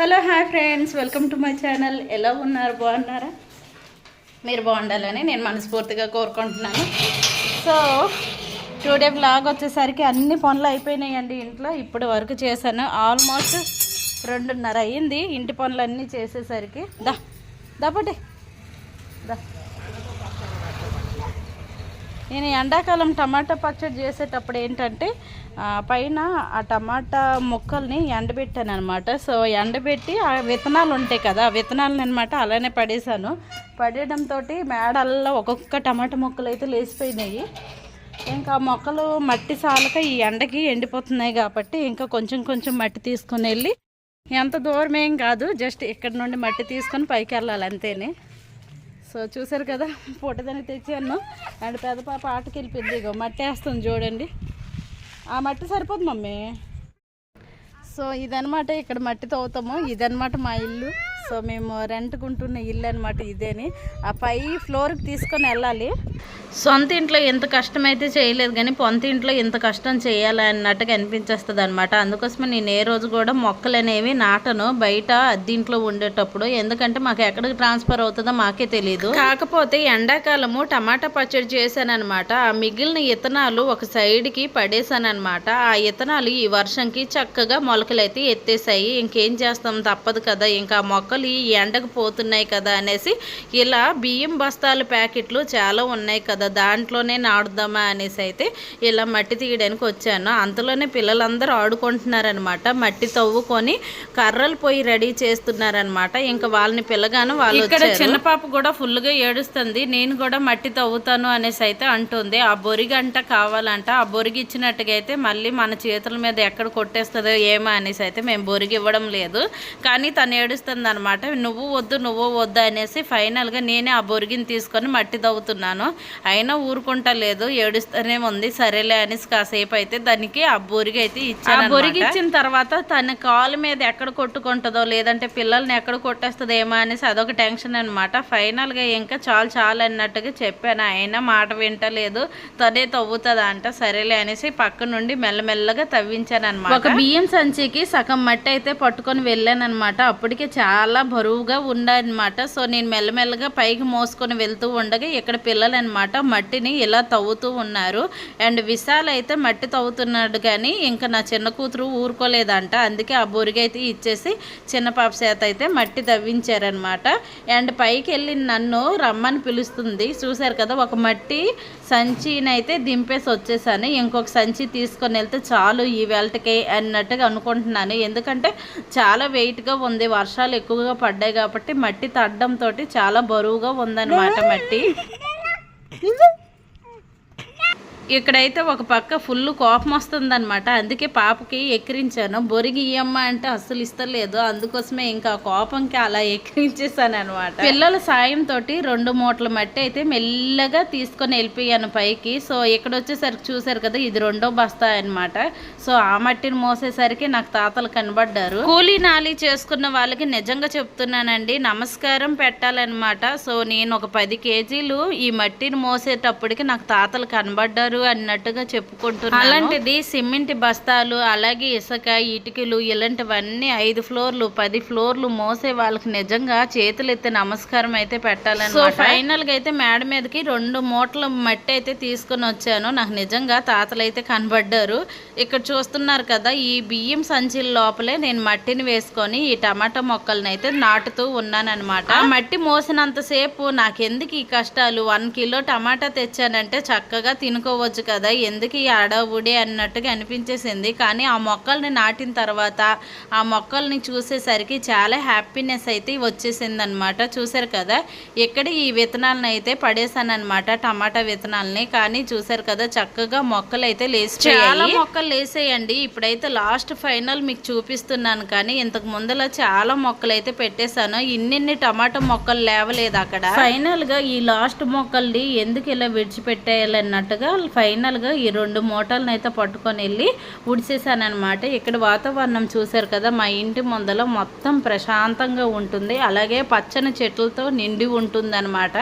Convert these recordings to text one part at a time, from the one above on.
Hello hi friends. Welcome to my channel. ఎలా ఉన్నారు? బాగున్నారా? మీరు బాగుండాలని నేను మనస్ఫూర్తిగా కోరుకుంటున్నాను. సో టుడే బ్లాగ్ వచ్చేసరికి అన్ని పనులు అయిపోయినాయండి ఇంట్లో. ఇప్పుడు వరకు చేశాను. ఆల్మోస్ట్ రెండున్నర అయ్యింది ఇంటి పనులు అన్నీ చేసేసరికి. దా దాపటి నేను ఎండాకాలం టమాటా పచ్చడి చేసేటప్పుడు ఏంటంటే పైన ఆ టమాటా ముక్కల్ని ఎండబెట్టాను అనమాట సో ఎండబెట్టి ఆ విత్తనాలు ఉంటాయి కదా ఆ విత్తనాలను అనమాట అలానే పడేసాను పడేయడంతో మేడల్లో ఒక్కొక్క టమాటా ముక్కలు అయితే లేచిపోయినాయి. ఇంకా మొక్కలు మట్టి సాలక ఈ ఎండకి ఎండిపోతున్నాయి కాబట్టి ఇంకా కొంచెం కొంచెం మట్టి తీసుకొని వెళ్ళి ఎంత దూరం ఏం కాదు జస్ట్ ఇక్కడ నుండి మట్టి తీసుకొని పైకి వెళ్ళాలి అంతేనే. సో చూసారు కదా పుట్టదని తెచ్చాను. అండ్ పెద్ద పాప ఆటకి వెళ్ళిపోయింది ఇగో మట్టి వేస్తుంది చూడండి. ఆ మట్టి సరిపోదు మమ్మీ. సో ఇదనమాట ఇక్కడ మట్టి తవ్వుతాము. ఇదనమాట మా ఇల్లు. సో మేము రెంట్కుంటున్న ఇల్లు అనమాట ఇదేని. ఆ పై ఫ్లోర్కి తీసుకొని వెళ్ళాలి. సొంత ఇంట్లో ఎంత కష్టమైతే చేయలేదు కానీ పొంత ఇంట్లో ఎంత కష్టం చేయాలి అన్నట్టుగా అనిపించేస్తుంది అనమాట అందుకోసమే నేను ఏ రోజు కూడా మొక్కలు అనేవి నాటను. బయట అద్దీంట్లో ఉండేటప్పుడు ఎందుకంటే మాకు ఎక్కడికి ట్రాన్స్ఫర్ అవుతుందో మాకే తెలియదు కాకపోతే ఎండాకాలము టమాటా పచ్చడి చేశానమాట ఆ మిగిలిన ఇతనాలు ఒక సైడ్కి పడేశానమాట ఆ ఇతనాలు ఈ వర్షంకి చక్కగా మొలకలైతే ఎత్తేసాయి. ఇంకేం చేస్తాం? తప్పదు కదా. ఇంకా మొక్కలు ఈ ఎండకు పోతున్నాయి కదా అనేసి ఇలా బియ్యం బస్తాల ప్యాకెట్లు చాలా ఉన్నాయి కదా దాంట్లోనే నాడుదామా అనేసి అయితే ఇలా మట్టి తీయడానికి వచ్చాను. అంతలోనే పిల్లలందరూ ఆడుకుంటున్నారనమాట మట్టి తవ్వుకొని కర్రలు పోయి రెడీ చేస్తున్నారనమాట ఇంకా వాళ్ళని పిల్లగాను వాళ్ళు ఇక్కడ చిన్న పాప కూడా ఫుల్గా ఏడుస్తుంది. నేను కూడా మట్టి తవ్వుతాను అనేసి అయితే అంటుంది. ఆ బొరిగంట కావాలంట. ఆ బొరిగి ఇచ్చినట్టుగా అయితే మళ్ళీ మన చేతుల మీద ఎక్కడ కొట్టేస్తుందో ఏమో అనేసి అయితే మేము బొరిగి ఇవ్వడం లేదు. కానీ తను ఏడుస్తుంది అనమాట నువ్వు వద్దు నువ్వు వద్దు అనేసి ఫైనల్గా నేనే ఆ బొరిగిని తీసుకొని మట్టి తవ్వుతున్నాను. అయినా ఊరుకుంటా లేదు ఏడుస్తూనే ఉంది సరేలే అనేసి కాసేపు అయితే దానికి ఆ బొరిగి అయితే ఇచ్చాను బొరిగి ఇచ్చిన తర్వాత తన కాలు మీద ఎక్కడ కొట్టుకుంటుందో లేదంటే పిల్లల్ని ఎక్కడ కొట్టేస్తుందో ఏమో అనేసి అదొక టెన్షన్ అనమాట ఫైనల్గా ఇంకా చాలు చాలు అన్నట్టుగా చెప్పాను. అయినా మాట వింటలేదు. తనే తవ్వుతుంది అంట సరేలే అనేసి పక్క నుండి మెల్లమెల్లగా తవ్వించాను అనమాట ఒక బియ్యం సంచికి సగం మట్టి అయితే పట్టుకొని వెళ్ళాను అనమాట అప్పటికే చాలా బరువుగా ఉండనమాట సో నేను మెల్లమెల్లగా పైకి మోసుకొని వెళ్తూ ఉండగా ఇక్కడ పిల్లలు అనమాట మట్టిని ఇలా తవ్వుతూ ఉన్నారు. అండ్ విశాల్ అయితే మట్టి తవ్వుతున్నాడు కానీ ఇంకా నా చిన్న కూతురు ఊరుకోలేదంట. అందుకే ఆ బొరిగైతే అయితే ఇచ్చేసి చిన్న పాప చేత అయితే మట్టి తవ్వించారనమాట అండ్ పైకి వెళ్ళి నన్ను రమ్మని పిలుస్తుంది. చూశారు కదా ఒక మట్టి సంచినైతే దింపేసి వచ్చేసాను. ఇంకొక సంచి తీసుకొని వెళ్తే చాలు ఈ వేళకి అన్నట్టుగా అనుకుంటున్నాను. ఎందుకంటే చాలా వెయిట్గా ఉంది వర్షాలు ఎక్కువ ఎక్కువగా పడ్డాయి కాబట్టి మట్టి తడ్డంతో చాలా బరువుగా ఉందన్నమాట మట్టి. ఇక్కడైతే ఒక పక్క ఫుల్ కోపం వస్తుందన్నమాట. అందుకే పాపకి ఎక్కిరించాను. బొరిగి ఇయ్యమ్మ అంటే అస్సలు ఇస్తలేదు. అందుకోసమే ఇంకా ఆ కోపంకి అలా ఎక్కిరించేసాను అనమాట పిల్లల సాయం తోటి రెండు మూటల మట్టి అయితే మెల్లగా తీసుకొని వెళ్ళిపోయాను పైకి. సో ఇక్కడ వచ్చేసరికి చూసారు కదా ఇది రెండో బస్తా అన్నమాట. సో ఆ మట్టిని మోసేసరికి నాకు తాతలు కనబడ్డారు. కూలీ నాలి చేసుకున్న వాళ్ళకి నిజంగా చెప్తున్నానండి నమస్కారం పెట్టాలన్నమాట. సో నేను ఒక పది కేజీలు ఈ మట్టిని మోసేటప్పటికి నాకు తాతలు కనబడ్డారు. అన్నట్టుగా చెప్పుకుంటున్నాను. అలాంటిది సిమెంట్ బస్తాలు అలాగే ఇసుక ఇటుకలు ఇలాంటివన్నీ ఐదు ఫ్లోర్లు పది ఫ్లోర్లు మోసే వాళ్ళకి నిజంగా చేతులు ఎత్తి నమస్కారం అయితే పెట్టాలని సో ఫైనల్గా అయితే మేడ మీదకి రెండు మూటల మట్టి అయితే తీసుకొని వచ్చాను. నాకు నిజంగా తాతలు అయితే కనబడ్డారు. ఇక్కడ చూస్తున్నారు కదా ఈ బియ్యం సంచుల లోపలే నేను మట్టిని వేసుకొని ఈ టమాటా మొక్కల్ని అయితే నాటుతూ ఉన్నానన్నమాట. ఆ మట్టి మోసినంతసేపు నాకెందుకు ఈ కష్టాలు? వన్ కిలో టమాటా తెచ్చానంటే చక్కగా తినుకోవచ్చు. కదా ఎందుకు ఈ అడవుడి అన్నట్టుగా అనిపించేసింది. కానీ ఆ మొక్కల్ని నాటిన తర్వాత ఆ మొక్కల్ని చూసేసరికి చాలా హ్యాపీనెస్ అయితే వచ్చేసింది అనమాట చూసారు కదా ఇక్కడ ఈ విత్తనాలను అయితే పడేసాను అనమాట టమాటా విత్తనాలని. కానీ చూసారు కదా చక్కగా మొక్కలు అయితే లేచి చాలా మొక్కలు లేసేయండి. ఇప్పుడైతే లాస్ట్ ఫైనల్ మీకు చూపిస్తున్నాను. కానీ ఇంతకు ముందల చాలా మొక్కలు అయితే పెట్టేశాను. ఇన్నిన్ని టమాటా మొక్కలు లేవలేదు అక్కడ. ఫైనల్గా ఈ లాస్ట్ మొక్కల్ని ఎందుకు ఇలా విడిచిపెట్టేయాలన్నట్టుగా ఫైనల్గా ఈ రెండు మూటలను అయితే పట్టుకొని వెళ్ళి ఉడిసేసాను అనమాట ఇక్కడ వాతావరణం చూశారు కదా మా ఇంటి ముందల మొత్తం ప్రశాంతంగా ఉంటుంది. అలాగే పచ్చని చెట్లతో నిండి ఉంటుంది అనమాట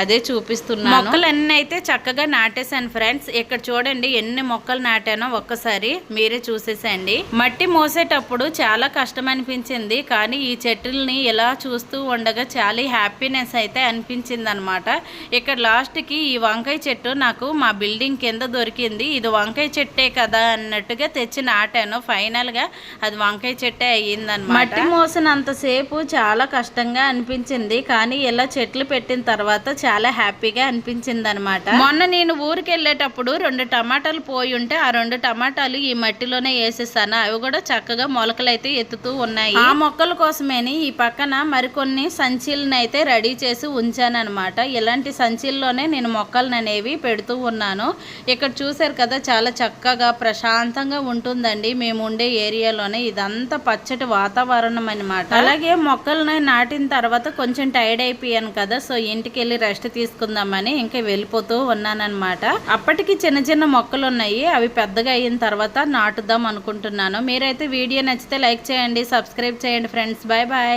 అదే చూపిస్తున్నాను. మొక్కలన్నీ అయితే చక్కగా నాటేశాను ఫ్రెండ్స్. ఇక్కడ చూడండి ఎన్ని మొక్కలు నాటానో ఒక్కసారి మీరే చూసేసండి మట్టి మోసేటప్పుడు చాలా కష్టం అనిపించింది కానీ ఈ చెట్లని ఇలా చూస్తూ ఉండగా చాలా హ్యాపీనెస్ అయితే అనిపించింది అనమాట ఇక్కడ లాస్ట్కి ఈ వంకాయ చెట్టు నాకు మా బిల్డింగ్ కింద దొరికింది? ఇది వంకాయ చెట్టే కదా అన్నట్టుగా తెచ్చి నాటాను ఫైనల్గా అది వంకాయ చెట్టే అయ్యిందన్నమాట. మట్టి మోసినంతసేపు చాలా కష్టంగా అనిపించింది. కానీ ఇలా చెట్లు పెట్టిన తర్వాత చాలా హ్యాపీగా అనిపించింది అనమాట మొన్న నేను ఊరికి వెళ్ళేటప్పుడు రెండు టమాటాలు పోయి ఉంటే ఆ రెండు టమాటాలు ఈ మట్టిలోనే వేసేసాను. అవి కూడా చక్కగా మొలకలు అయితే ఎత్తుతూ ఉన్నాయి. ఆ మొక్కల కోసమేని ఈ పక్కన మరికొన్ని సంచీలను అయితే రెడీ చేసి ఉంచాను అనమాట ఇలాంటి సంచీల్లోనే నేను మొక్కలను అనేవి పెడుతూ ఉన్నాను. ఇక్కడ చూసారు కదా చాలా చక్కగా ప్రశాంతంగా ఉంటుందండి. మేము ఉండే ఏరియాలోనే ఇదంతా పచ్చటి వాతావరణం అనమాట అలాగే మొక్కలను నాటిన తర్వాత కొంచెం టైర్డ్ అయిపోయాను కదా సో ఇంటికి వెళ్ళి రెస్ట్ తీసుకుందామని ఇంకా వెళ్ళిపోతూ ఉన్నానమాట అప్పటికి చిన్న చిన్న మొక్కలు ఉన్నాయి అవి పెద్దగా అయిన తర్వాత నాటుదాం అనుకుంటున్నాను. మీరైతే వీడియో నచ్చితే లైక్ చేయండి సబ్స్క్రైబ్ చేయండి ఫ్రెండ్స్ బాయ్ బాయ్